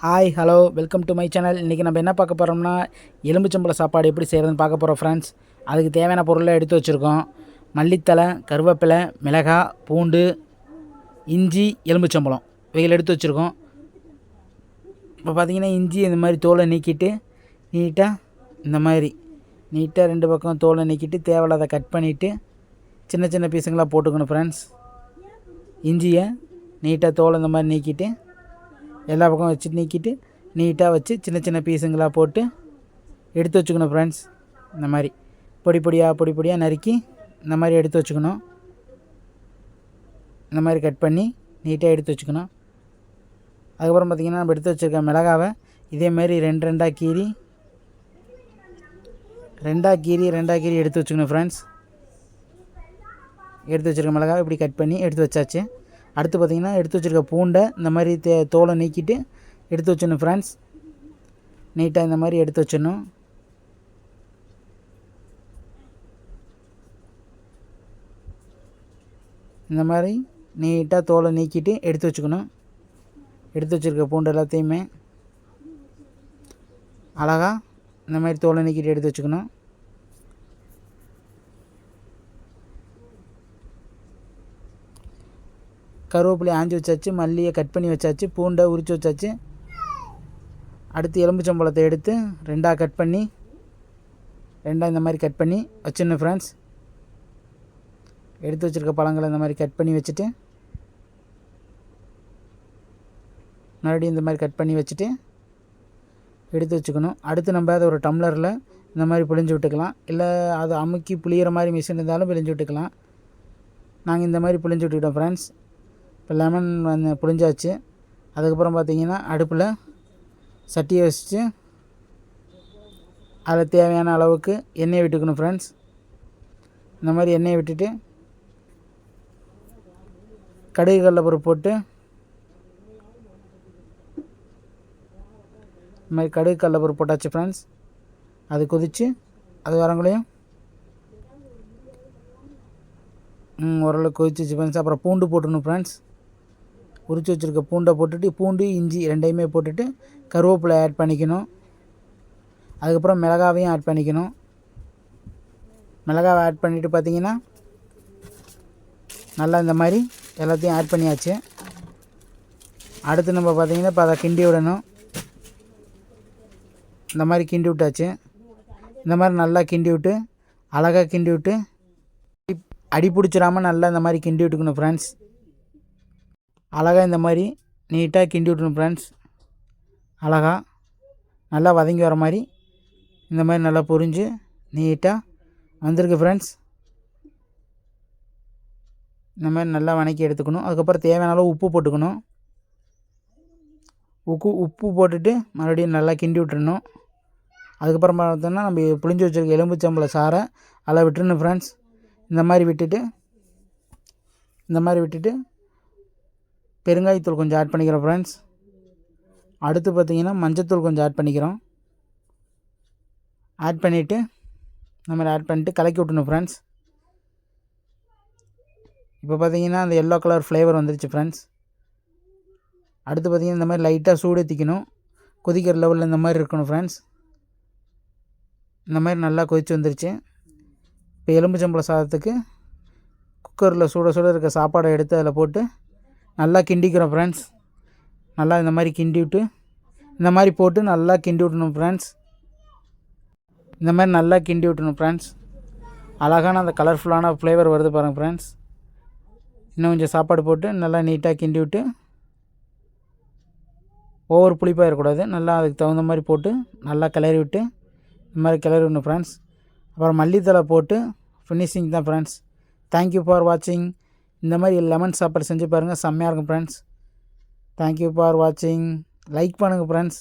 Hi hello welcome to my channel இன்றைக்கி நம்ம என்ன பார்க்க போகிறோம்னா எலும்புச்சம்பளம் சாப்பாடு எப்படி செய்கிறதுன்னு பார்க்க போகிறோம் ஃப்ரெண்ட்ஸ் அதுக்கு தேவையான பொருளை எடுத்து வச்சுருக்கோம். மல்லித்தலை கருவேப்பிலை மிளகாய் பூண்டு இஞ்சி எலும்புச்சம்பளம் இவைகள் எடுத்து வச்சுருக்கோம். இப்போ பார்த்தீங்கன்னா இஞ்சி இந்த மாதிரி தோலை நீக்கிட்டு நீட்டாக இந்த மாதிரி நீட்டாக ரெண்டு பக்கம் தோலை நீக்கிட்டு தேவையில்லாத கட் பண்ணிவிட்டு சின்ன சின்ன பீஸுங்களாக போட்டுக்கணும் ஃப்ரெண்ட்ஸ் இஞ்சியை நீட்டாக தோலை இந்த மாதிரி நீக்கிட்டு எல்லா பக்கம் வச்சு நீக்கிட்டு நீட்டாக வச்சு சின்ன சின்ன பீஸுங்களாக போட்டு எடுத்து வச்சுக்கணும் ஃப்ரெண்ட்ஸ் இந்த மாதிரி. பொடி பொடியாக பொடி பொடியாக நறுக்கி இந்த மாதிரி எடுத்து வச்சுக்கணும். இந்த மாதிரி கட் பண்ணி நீட்டாக எடுத்து வச்சுக்கணும். அதுக்கப்புறம் பார்த்திங்கன்னா நம்ம எடுத்து வச்சுருக்க மிளகாவை இதேமாரி ரெண்டு ரெண்டாக கீறி ரெண்டாக கீறி ரெண்டாக கீறி எடுத்து வச்சுக்கணும் ஃப்ரெண்ட்ஸ் எடுத்து வச்சுருக்க மிளகாவை இப்படி கட் பண்ணி எடுத்து வச்சாச்சு. அடுத்து பார்த்திங்கன்னா எடுத்து வச்சுருக்க பூண்டை இந்த மாதிரி தே தோலை நீக்கிட்டு எடுத்து வச்சிடணும் ஃப்ரெண்ட்ஸ் நீட்டாக இந்த மாதிரி எடுத்து வச்சிடணும். இந்த மாதிரி நீட்டாக தோலை நீக்கிட்டு எடுத்து வச்சுக்கணும். எடுத்து வச்சுருக்க பூண்டு எல்லாத்தையுமே அழகாக இந்த மாதிரி தோலை நீக்கிட்டு எடுத்து வச்சுக்கணும். கருவேப்பிலையை ஆஞ்சி வச்சாச்சு மல்லியை கட் பண்ணி வச்சாச்சு பூண்டை உரித்து வச்சாச்சு. அடுத்து எலும்புச்சம்பழத்தை எடுத்து ரெண்டாக கட் பண்ணி ரெண்டாக இந்த மாதிரி கட் பண்ணி வச்சுருந்தேன் ஃப்ரெண்ட்ஸ் எடுத்து வச்சுருக்க பழங்களை இந்த மாதிரி கட் பண்ணி வச்சுட்டு மறுபடியும் இந்த மாதிரி கட் பண்ணி வச்சுட்டு எடுத்து வச்சுக்கணும். அடுத்து நம்ம அதை ஒரு டம்ளரில் இந்த மாதிரி பிழிஞ்சு விட்டுக்கலாம். இல்லை அதை அமுக்கி புளியிற மாதிரி மிஷின் இருந்தாலும் பிழிஞ்சு விட்டுக்கலாம். நாங்கள் இந்த மாதிரி பிழிஞ்சு விட்டுக்கிட்டோம் ஃப்ரெண்ட்ஸ் இப்போ லெமன் வந்து புழிஞ்சாச்சு. அதுக்கப்புறம் பார்த்தீங்கன்னா அடுப்பில் சட்டியை வச்சுட்டு அதில் தேவையான அளவுக்கு எண்ணெயை விட்டுக்கணும் ஃப்ரெண்ட்ஸ் இந்த மாதிரி எண்ணெயை விட்டுட்டு கடுகு கடலப்பருப்பு போட்டு இந்த மாதிரி கடுகு கடலப்பருப்பு போட்டாச்சு ஃப்ரெண்ட்ஸ் அது கொதித்து அது வரங்களையும் ஓரளவுக்கு கொதிச்சிச்சு ஃப்ரெண்ட்ஸ் அப்புறம் பூண்டு போட்டுடணும் ஃப்ரெண்ட்ஸ் உரித்து வச்சுருக்க பூண்டை போட்டுட்டு பூண்டு இஞ்சி ரெண்டையுமே போட்டுட்டு கருவேப்பிலை ஆட் பண்ணிக்கணும். அதுக்கப்புறம் மிளகாவையும் ஆட் பண்ணிக்கணும். மிளகாவை ஆட் பண்ணிவிட்டு பார்த்தீங்கன்னா நல்லா இந்த மாதிரி எல்லாத்தையும் ஆட் பண்ணியாச்சு. அடுத்து நம்ம பார்த்திங்கன்னா இப்போ அதை கிண்டி விடணும். இந்த மாதிரி கிண்டி விட்டாச்சு. இந்த மாதிரி நல்லா கிண்டி விட்டு அழகாக கிண்டி விட்டு அடி பிடிச்சிடாமல் நல்லா இந்த மாதிரி கிண்டி விட்டுக்கணும் ஃப்ரெண்ட்ஸ் அழகாக இந்த மாதிரி நீட்டாக கிண்டி விட்ருணும் ஃப்ரெண்ட்ஸ் அழகாக நல்லா வதங்கி வர மாதிரி இந்த மாதிரி நல்லா பொரிஞ்சு நீட்டாக வந்திருக்கு ஃப்ரெண்ட்ஸ் இந்த மாதிரி நல்லா வணக்கி எடுத்துக்கணும். அதுக்கப்புறம் தேவையான அளவு உப்பு போட்டுக்கணும். உப்பு உப்பு போட்டுட்டு மறுபடியும் நல்லா கிண்டி விட்டுறணும். அதுக்கப்புறம் பார்த்தோம்னா நம்ம புளிஞ்சு வச்சுருக்க எலும்புச்சம்பளை சாரை அதில் விட்டுருணும் ஃப்ரெண்ட்ஸ் இந்த மாதிரி விட்டுட்டு இந்த மாதிரி விட்டுட்டு பெருங்காயத்தூள் கொஞ்சம் ஆட் பண்ணிக்கிறோம் ஃப்ரெண்ட்ஸ் அடுத்து பார்த்திங்கன்னா மஞ்சத்தூள் கொஞ்சம் ஆட் பண்ணிக்கிறோம். ஆட் பண்ணிவிட்டு இந்த மாதிரி ஆட் பண்ணிவிட்டு கலக்கி விட்டணும் ஃப்ரெண்ட்ஸ் இப்போ பார்த்தீங்கன்னா அந்த எல்லோ கலர் ஃப்ளேவர் வந்துருச்சு ஃப்ரெண்ட்ஸ் அடுத்து பார்த்திங்கன்னா இந்த மாதிரி லைட்டாக சூடேற்றிக்கணும் கொதிக்கிற லெவலில் இந்த மாதிரி இருக்கணும் ஃப்ரெண்ட்ஸ் இந்த மாதிரி நல்லா கொதிச்சு வந்துருச்சு. இப்போ எலும்புச்சம்பழ சாதத்துக்கு குக்கரில் சுட சுட இருக்க சாப்பாடை எடுத்து அதில் போட்டு நல்லா கிண்டிக்கிறோம் ஃப்ரெண்ட்ஸ் நல்லா இந்த மாதிரி கிண்டி விட்டு இந்த மாதிரி போட்டு நல்லா கிண்டி விட்டணும் ஃப்ரெண்ட்ஸ் இந்த மாதிரி நல்லா கிண்டி விட்டணும் ஃப்ரெண்ட்ஸ் அழகான அந்த கலர்ஃபுல்லான ஃப்ளேவர் வருது பாருங்கள் ஃப்ரெண்ட்ஸ் இன்னும் கொஞ்சம் சாப்பாடு போட்டு நல்லா நீட்டாக கிண்டி விட்டு ஓவர் புளிப்பாக இருக்கக்கூடாது நல்லா அதுக்கு தகுந்த மாதிரி போட்டு நல்லா கிளறி விட்டு இந்த மாதிரி கிளறி விடணும் ஃப்ரெண்ட்ஸ் அப்புறம் மல்லித்தலை போட்டு ஃபினிஷிங் தான் ஃப்ரெண்ட்ஸ் தேங்க்யூ ஃபார் வாட்சிங் இந்த மாதிரி லெமன் சாப்பாடு செஞ்சு பாருங்கள் செம்மையாக இருக்கும் ஃப்ரெண்ட்ஸ் தேங்க்யூ ஃபார் வாட்சிங் லைக் பண்ணுங்கள் ஃப்ரெண்ட்ஸ்